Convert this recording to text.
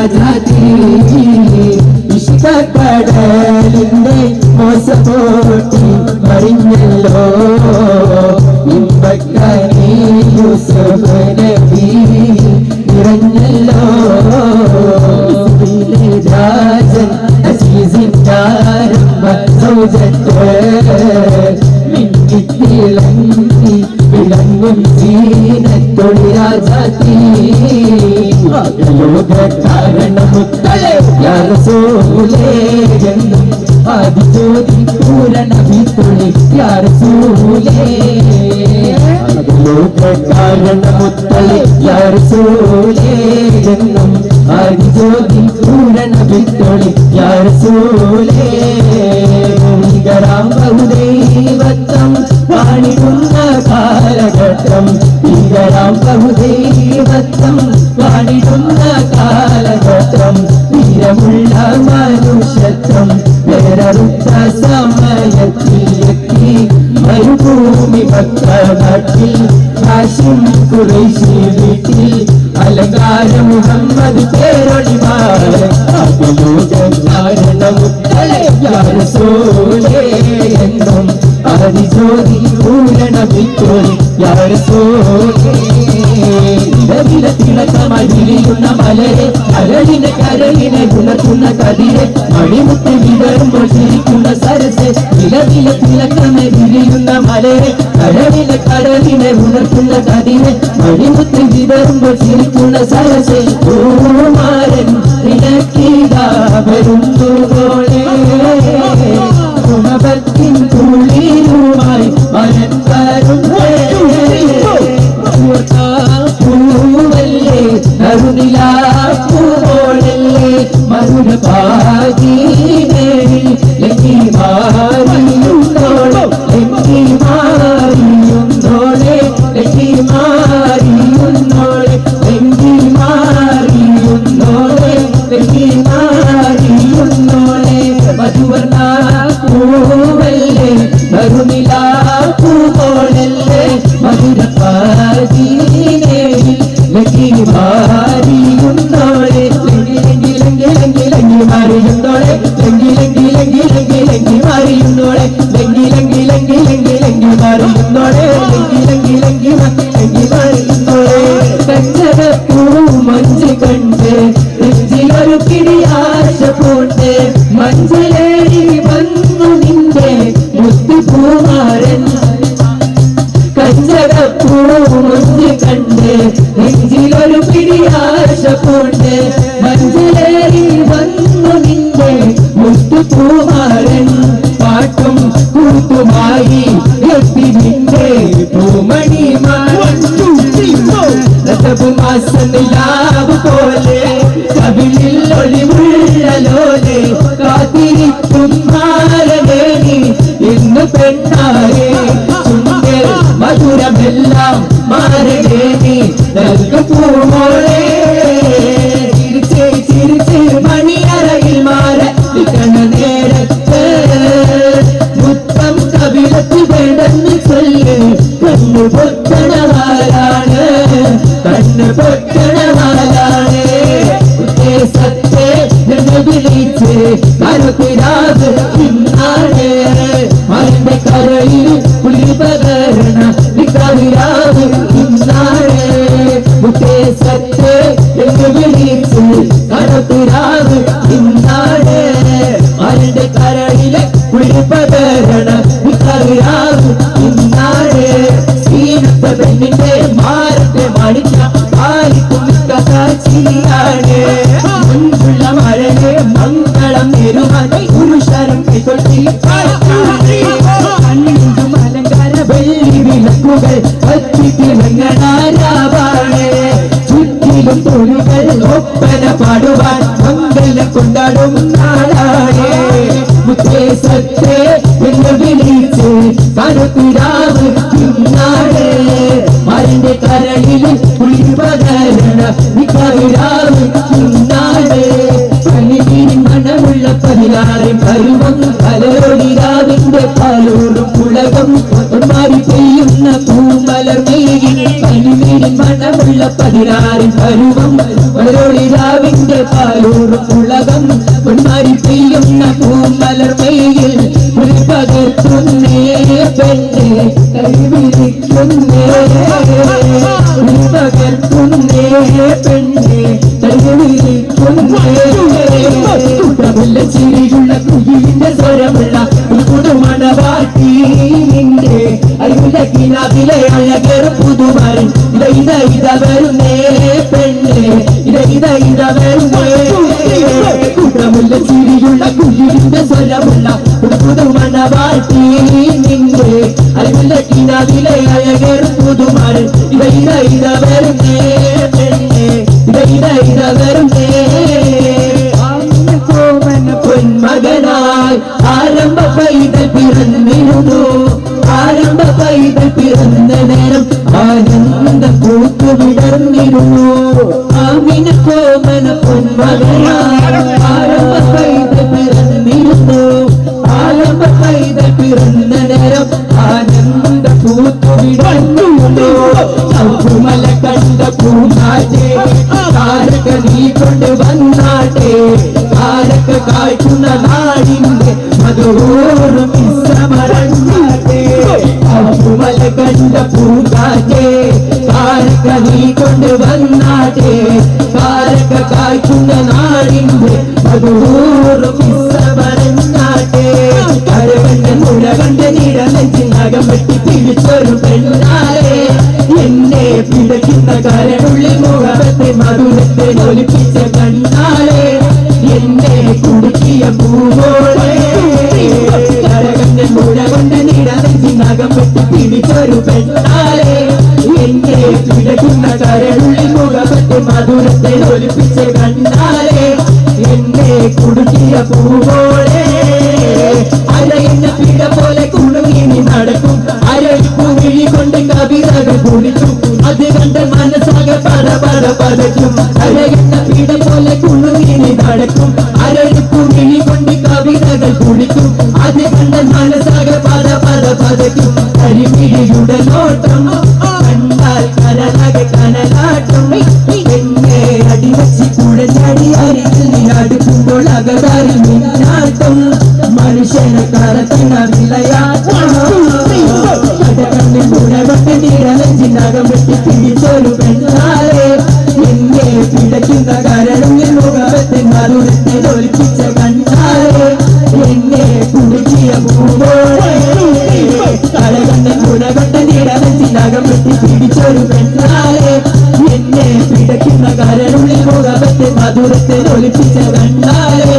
രാജാതി ഇഷ്ടക്കടലിന്റെ മോസപോട്ടി മറിഞ്ഞല്ലോ. ഇമ്പക്കനി യൂസഫ് നബി നിറഞ്ഞല്ലോ രാജൻ അസീസിന്റെ ആരംഭ സൗജത്ത് മിന്നിത്തിളങ്ങി വിളങ്ങും സീനത്തൊളി രാജാത്തി. ആദിജ്യോതി പൂരണ വിത്തുളി യാറസൂലേ ലോക കാരണമുക്കളെ യാറസൂലേ എന്നും ആദിജ്യോതി പൂരണ യാറസൂലേ ഭീകരാം ബഹുദൈവത്വം വാണിടുന്ന കാലഘട്ടം ഭീകരാം ബഹുദൈവത്വം വാണിടുന്ന കാലഗോത്രം വീരമുള്ള മനുഷ്യത്വം. വേററുത്ത സമയത്തിലെത്തി മരുഭൂമി ഭക്തനാട്ടിൽ കാശും കുറേശി വീട്ടിൽ അലങ്കാര മുഹമ്മദ് പേരൊളിമാർ സോലേ എന്നും ആദിജ്യോതി പൂരണ വിത്തോളി ില തിളക്കമായി വിരിയുന്ന മലരെ കരളിനെ കരളിനെ ഉണർത്തുന്ന കതിരെ മണിമുത്ത് വിതറുമ്പോൾ ചിരിക്കുന്ന സരസ് നിലവില തിളക്കമെ വിരിയുന്ന മലരെ കരളിനെ കരളിനെ ഉണർത്തുന്ന കതിരെ മണിമുത്ത് വിതറുമ്പോൾ ചിരിക്കുന്ന സരസ് முக்கிடி ஆசை போட்டு மஞ்சளே എന്ന് വിളിച്ച് കരുത്തിരാത് മരുന്ന് കരയിൽ നേരുവാൻ പുരുഷരം കൈകൊട്ടി കണ്ണിന്തും അലങ്കാര വെള്ളി വിളക്കുകൾ പറ്റിത്തിളങ്ങണാരാവാണ് ചുറ്റിലും തൊഴികൾ ഒപ്പന പാടുവാൻ മംഗലം കൊണ്ടാടും. പതിനാറ് പരുവം പാലോടും പുളകം പൂമലർ മെയ്യിൽ മണമുള്ള പ്രായമുള്ള പതിനാറിൻ പരുവം പാലോടും പുളകം പെയ്യുന്ന പൂമലർമയിൽ காட்டி நின்று அருளக்கின் அதிலே அழகர் புதுவர் இத இத இத வெறும் நேரே பெண்ணு இத இத இத வெறும் குடமுள்ள சிறியுள்ள குளிர்ந்த சொல்லமுள்ள புது புது மனவாட்டி நின்று அருளக்கின் அதிலே அழகர் புதுவர் இத இத இத வெறும் நேரே പൈതൽ പിറന്നിരുന്നു. ആരംഭ പൈതൽ പിറന്ന നേരം ആനന്ദ പൂത്തു വിടർന്നിരുന്നു. ആമിന കോമന പൊന്മകനായി ആരംഭ പൈതൽ പിറന്നിരുന്നു. ആരംഭ പൈതൽ പിറന്ന നേരം ആനന്ദ പൂത്തു വിടർന്നിരുന്നു. ചൗമല കണ്ട പൂനാട്ടെ താരക നീ കൊണ്ട് വന്നാട്ടെ കായ്ക്കുന്ന പൂനാട്ടെ താരക നീ കൊണ്ട് വന്നാട്ടേ താരക കായ്ക്കുന്ന നാടിന്റെ മധുരോറും വിശ്രമരങ്ങാട്ടെ കരകണ്ട മുഴ കണ്ട നിരലഞ്ചിനകം വെട്ടി പിടിച്ചൊരു പെണ്ണാലേ. എന്നെ പിടയ്ക്കുന്ന കരളുള്ളിൽ മുഖത്തെ മധുരത്തെ ഒലിപ്പിച്ച പതയ്ക്കും അരയുന്ന പീഡ പോലെ കുണുങ്ങി നീ നടക്കും. അരയ്ക്കു വിഴി കൊണ്ട് കവിതകൾ കുളിക്കും. അത് കണ്ട മനസ്സാക പട പട പതയ്ക്കും കരിമിഴിയുടെ നോട്ടം കണ്ടാൽ കനലക കനലാട്ടം. എന്നെ അടിവച്ചി കുഴഞ്ഞടി അരികിൽ നീ അടുക്കുമ്പോൾ അകതാരിൽ മിന്നാട്ടം. മനുഷ്യനെ കറക്കുന്ന വിളയാട്ടം. പുഴകൊണ്ട് നിരലഞ്ചിനകം വെട്ടി പിടിച്ചൊരു പെണ്ണാലെ വെട്ടി പിടിച്ചൊരു പെണ്ണാലെ എന്നെ പിടയ്ക്കുന്ന കരളുള്ളിൽ മുഖത്തെ മധുരത്തെ ഒളിപ്പിച്ച കണ്ണാലെ